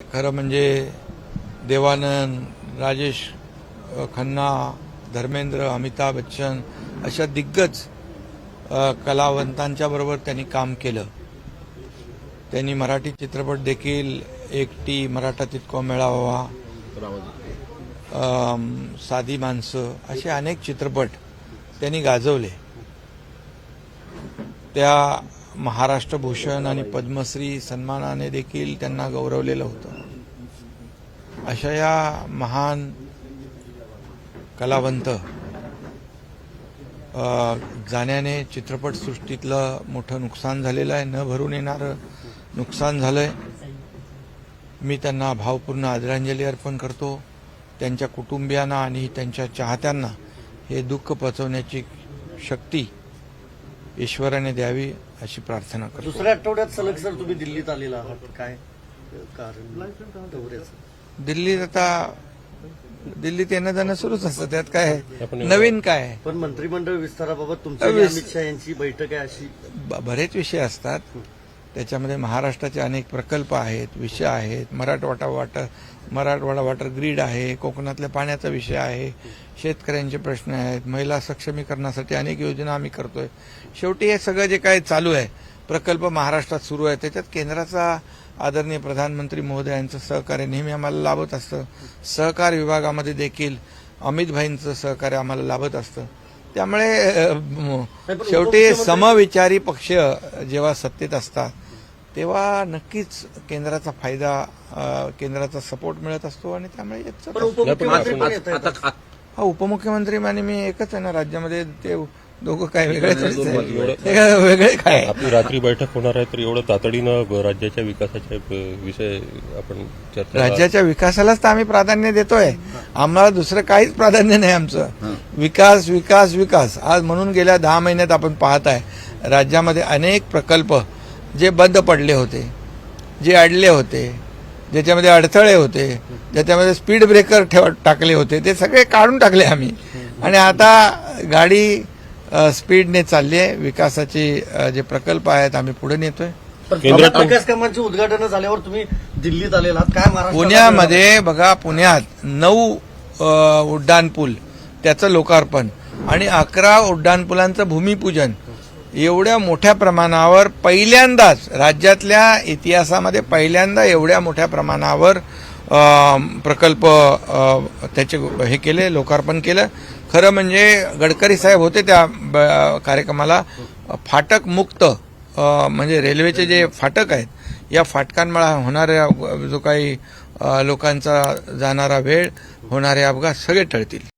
खरं म्हणजे देवानंद राजेश खन्ना धर्मेंद्र अमिताभ बच्चन अशा दिग्गज कलावंतांच्या बरोबर त्यांनी काम केलं. त्यांनी मराठी चित्रपट देखील एकटी मराठा तितको मेळावा साधी माणसं असे अनेक चित्रपट त्यांनी गाजवले. त्या महाराष्ट्र भूषण आणि पद्मश्री सन्मानाने देखील त्यांना गौरवलेलं होतं. अशा या महान कलावंत जाण्याने चित्रपटसृष्टीतलं मोठं नुकसान झालेलं आहे. न भरून येणारं नुकसान झालं आहे मी त्यांना भावपूर्ण आदरांजली अर्पण करतो. त्यांच्या कुटुंबियांना आणि त्यांच्या चाहत्यांना हे दुःख पचवण्याची शक्ती ईश्वराने द्यावी अशी प्रार्थना करतो. दुसऱ्या आठवड्यात सलग सर तुम्ही दिल्लीत आलेला आहात. काय कारण? दौऱ्याचं. दिल्लीत आता दिल्लीत येणं जाणं सुरूच असतं. त्यात काय आहे? नवीन काय आहे? पण मंत्रिमंडळ विस्ताराबाबत तुमची आणि विस- अमित शहा यांची बैठक आहे अशी. ब- बरेच विषय असतात. त्याच्यामध्ये महाराष्ट्राचे अनेक प्रकल्प आहेत विषय आहेत. Marathwada water Marathwada water grid आहे कोकणातल्या पाण्याचा विषय आहे. शेतकऱ्यांचे प्रश्न आहेत महिला सक्षमीकरणासाठी अनेक योजना आम्ही करतोय. शेवटी हे सगळं जे काय चालू आहे प्रकल्प महाराष्ट्रात सुरू आहे त्याच्यात केंद्राचा आदरणीय प्रधानमंत्री महोदयांचं सहकार्य नेहमी आम्हाला लाभत असतं. सहकार विभागामध्ये देखील अमित भाईंचं सहकार्य आम्हाला लाभत असतं. त्यामुळे शेवटी समविचारी पक्ष जेव्हा सत्तेत असतात तेव्हा नक्कीच केंद्राचा फायदा केंद्राचा सपोर्ट मिळत असतो आणि त्यामुळे हा उपमुख्यमंत्री आणि मी एकच आहे ना राज्यामध्ये ते दोघं काय वेगळे काय वेगळे काय? आपली रात्री बैठक होणार आहे तर एवढं तातडीनं राज्याच्या विकासाचे ब- विषय आपण चर्चा राज्याच्या विकासालाच तर आम्ही प्राधान्य देतोय. आम्हाला दुसरं काहीच प्राधान्य नाही आमचं. विकास विकास विकास. आज म्हणून गेल्या दहा महिन्यात आपण पाहत आहे राज्यामध्ये अनेक प्रकल्प जे बंद पडले होते जे अडले होते ज्याच्यामध्ये अडथळे होते ज्याच्यामध्ये स्पीड ब्रेकर ठेव टाकले होते ते सगळे काढून टाकले आम्ही. आणि आता गाडी स्पीडने चालली आहे विकासाचे जे प्रकल्प आहेत आम्ही पुढे नेतोय. विकास कामांची उद्घाटन झाल्यावर तुम्ही दिल्लीत आलेला काय महाराष्ट्र पुण्यामध्ये बघा पुण्यात नऊ उड्डाणपूल त्याचं लोकार्पण आणि अकरा उड्डाणपुलांचं भूमिपूजन. एवढ्या मोठ्या प्रमाणावर पहिल्यांदाच राज्यातल्या इतिहासामध्ये पहिल्यांदा एवढ्या मोठ्या प्रमाणावर प्रकल्प त्याचे हे केले लोकार्पण केलं. खरं म्हणजे गडकरी साहेब होते त्या ब- कार्यक्रमाला. फाटक मुक्त म्हणजे रेल्वेचे जे फाटक आहेत या फाटकांमुळे होणाऱ्या जो काही लोकांचा जाणारा वेळ होणारे अपघात सगळे टळतील.